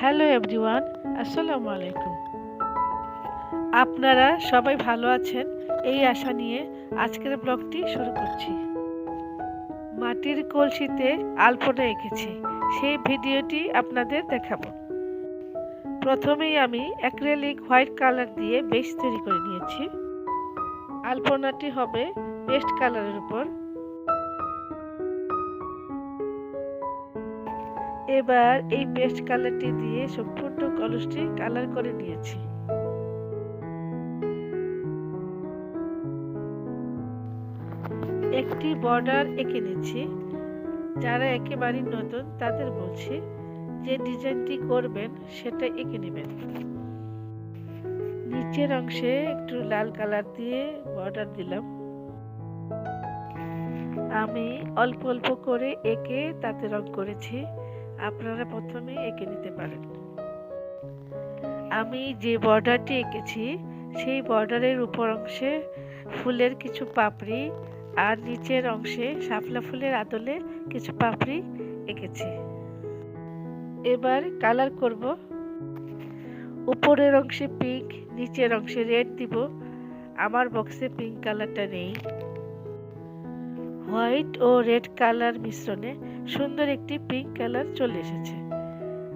Hello everyone, আসসালামু আলাইকুম। আপনারা সবাই ভালো আছেন? এই আশা নিয়ে আজকের ব্লগটি শুরু করছি। মাটির কলসিতে আলপনা এঁকেছি। সেই ভিডিওটি আপনাদের দেখাবো। প্রথমেই আমি অ্যাক্রেলিক হোয়াইট কালার দিয়ে বেস তৈরি করে নিয়েছি। আলপনাটি হবে পেস্ট কালারের উপর। এবার এই পেস্ট কালারটি দিয়ে সম্পূর্ণ কলসটি কালার করে নিয়েছি। একটি বর্ডার এঁকে নিচ্ছি। যারা একেবারেই নতুন তাদের বলছি যে ডিজাইনটি করবেন সেটা এঁকে নেবেন। নিচের অংশে একটু লাল কালার দিয়ে বর্ডার দিলাম। আমি অল্প অল্প করে এঁকে তাতে রং করেছি। আপনারা প্রথমে এঁকে নিতে পারেন। আমি যে বর্ডারটি এঁকেছি, সেই বর্ডারের উপর অংশে ফুলের কিছু পাপড়ি আর নিচের অংশে শাপলা ফুলের আদলে কিছু পাপড়ি এঁকেছি। এবার কালার করব। উপরের অংশে পিঙ্ক, নিচের অংশে রেড দিব। আমার বক্সে পিঙ্ক কালারটা নেই। হোয়াইট ও রেড কালার মিশ্রণে সুন্দর একটি পিঙ্ক কালার চলে এসেছে।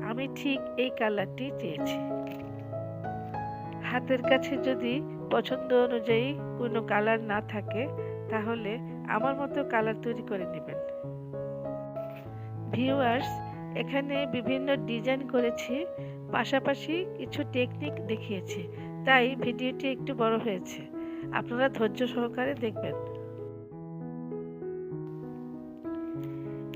আমি ঠিক এই কালারটি চেয়েছি। হাতের কাছে যদি পছন্দ অনুযায়ী কোনো কালার না থাকে, তাহলে আমার মতো কালার তৈরি করে নেবেন। ভিউয়ার্স এখানে বিভিন্ন ডিজাইন করেছি, পাশাপাশি কিছু টেকনিক দেখিয়েছি, তাই ভিডিওটি একটু বড় হয়েছে। আপনারা ধৈর্য সহকারে দেখবেন।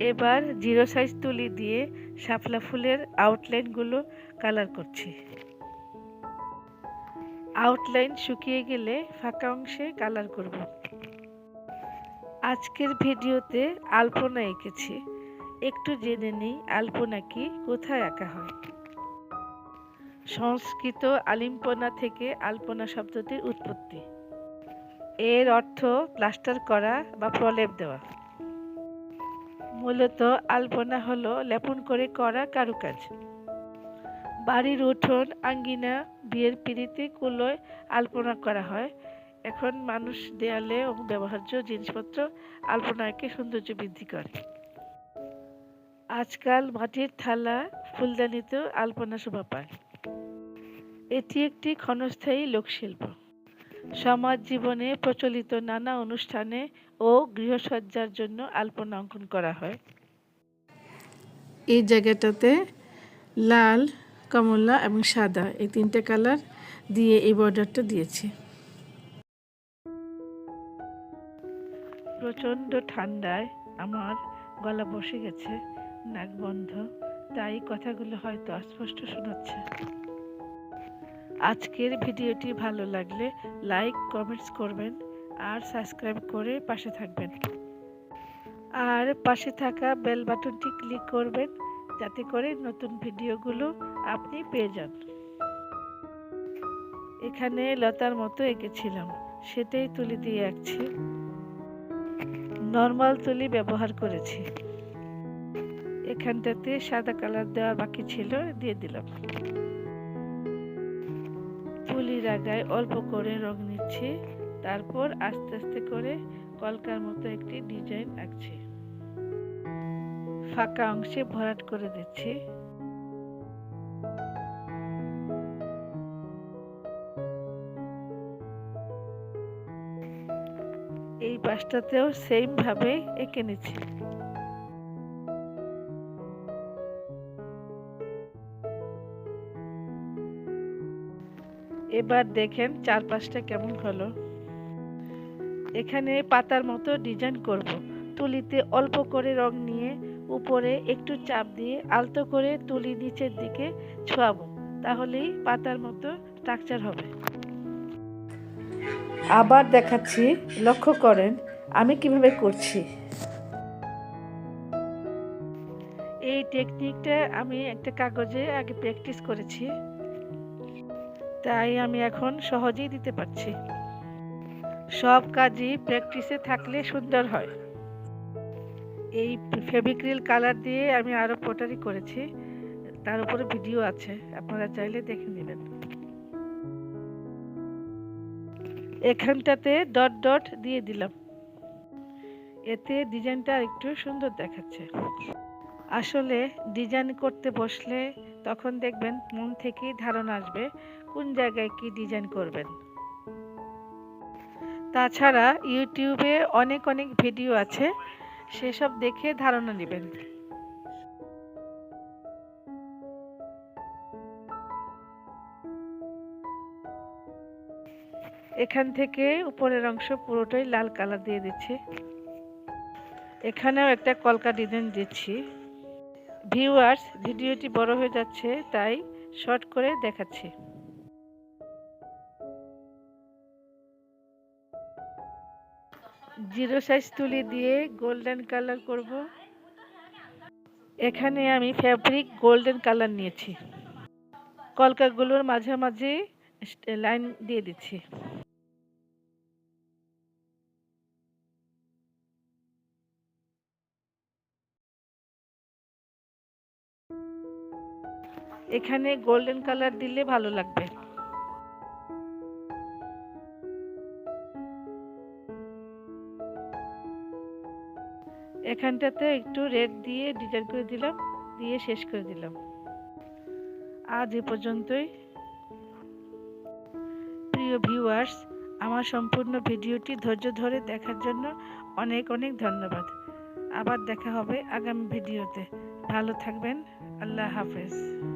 এবার জিরো সাইজ তুলি দিয়ে শাপলা ফুলের আউটলাইনগুলো কালার করছি। আউটলাইন শুকিয়ে গেলে ফাঁকা অংশে কালার করব। আজকের ভিডিওতে আলপনা এঁকেছি। একটু জেনে নিই আলপনা কি, কোথায় আঁকা হয়। সংস্কৃত আলিম্পনা থেকে আলপনা শব্দটির উৎপত্তি। এর অর্থ প্লাস্টার করা বা প্রলেপ দেওয়া। মূলত আলপনা হলো লেপন করে করা কারুকাজ। বাড়ির উঠোন, আঙ্গিনা, বিয়ের পিড়িতে কুলোয় আলপনা করা হয়। এখন মানুষ দেয়ালে ও ব্যবহার্য জিনিসপত্র আলপনাকে সৌন্দর্য বৃদ্ধি করে। আজকাল মাটির থালা, ফুলদানিতেও আলপনা শোভা পায়। এটি একটি ক্ষণস্থায়ী লোকশিল্প। সমাজ জীবনে প্রচলিত নানা অনুষ্ঠানে ও গৃহসজ্জার জন্য আলপনা অঙ্কন করা হয়। এই জায়গাটাতে লাল কমলা এবং সাদা এই তিনটে কালার দিয়ে এই বর্ডারটা দিয়েছি। প্রচণ্ড ঠান্ডায় আমার গলা বসে গেছে নাক বন্ধ তাই কথাগুলো হয়তো অস্পষ্ট শোনাচ্ছে। আজকের ভিডিওটি ভালো লাগলে লাইক, কমেন্টস করবেন আর সাবস্ক্রাইব করে পাশে থাকবেন। আর পাশে থাকা বেল বাটনটি ক্লিক করবেন যাতে করে নতুন ভিডিওগুলো আপনি পেয়ে যান। এখানে লতার মতো এঁকেছিলাম, সেটাই তুলি দিয়ে আঁকছি। নর্মাল তুলি ব্যবহার করেছি। এখানটাতে সাদা কালার দেওয়া বাকি ছিল, দিয়ে দিলাম। তুলির আগায় অল্প করে রং নিচ্ছি, তারপর আস্তে আস্তে করে কলকার মতো একটি ডিজাইন আঁকছি। ফাঁকা অংশে ভরাট করে দিচ্ছি। এই পাশটাতেও সেম ভাবে এঁকে নিচ্ছি। এবার দেখেন চারপাশটা কেমন হলো। এখানে পাতার মতো ডিজাইন করব। তুলিতে অল্প করে রং নিয়ে উপরে একটু চাপ দিয়ে আলতো করে তুলি নিচের দিকে ছোয়াবো। তাহলেই পাতার মতো স্ট্রাকচার হবে। আবার দেখাচ্ছি, লক্ষ্য করেন, আমি কীভাবে করছি। এই টেকনিকটা আমি একটা কাগজে আগে প্র্যাকটিস করেছি। তাই আমি এখন সহজেই দিতে পারছি। সব কাজই প্র্যাকটিসে থাকলে সুন্দর হয়। এই ফেবিক্রিল কালার দিয়ে আমি আরও পোটারি করেছি। তার উপরে ভিডিও আছে, আপনারা চাইলে দেখে নেবেন। এখানটাতে ডট ডট দিয়ে দিলাম। এতে ডিজাইনটা একটু সুন্দর দেখাচ্ছে। আসলে ডিজাইন করতে বসলে তখন দেখবেন মন থেকেই ধারণা আসবে কোন জায়গায় কি ডিজাইন করবেন। তাছাড়া ইউটিউবে অনেক অনেক ভিডিও আছে, সেসব দেখে ধারণা নেবেন। এখান থেকে উপরের অংশ পুরোটাই লাল কালার দিয়ে দিচ্ছি। এখানেও একটা কলকা ডিজাইন দিচ্ছি। ভিউয়ার্স ভিডিওটি বড় হয়ে যাচ্ছে, তাই শর্ট করে দেখাচ্ছি। জিরো সাইজ তুলি দিয়ে গোল্ডেন কালার করব। এখানে আমি ফ্যাব্রিক গোল্ডেন কালার নিয়েছি। কলকাগুলোর মাঝামাঝি লাইন দিয়ে দিচ্ছি। এখানে গোল্ডেন কালার দিলে ভালো লাগবে। এখানটাতে একটু রেড দিয়ে ডিজাইন করে দিলাম, দিয়ে শেষ করে দিলাম। আজ এ পর্যন্তই। প্রিয় ভিউয়ার্স আমার সম্পূর্ণ ভিডিওটি ধৈর্য ধরে দেখার জন্য অনেক অনেক ধন্যবাদ। আবার দেখা হবে আগামী ভিডিওতে। ভালো থাকবেন। আল্লাহ হাফেজ।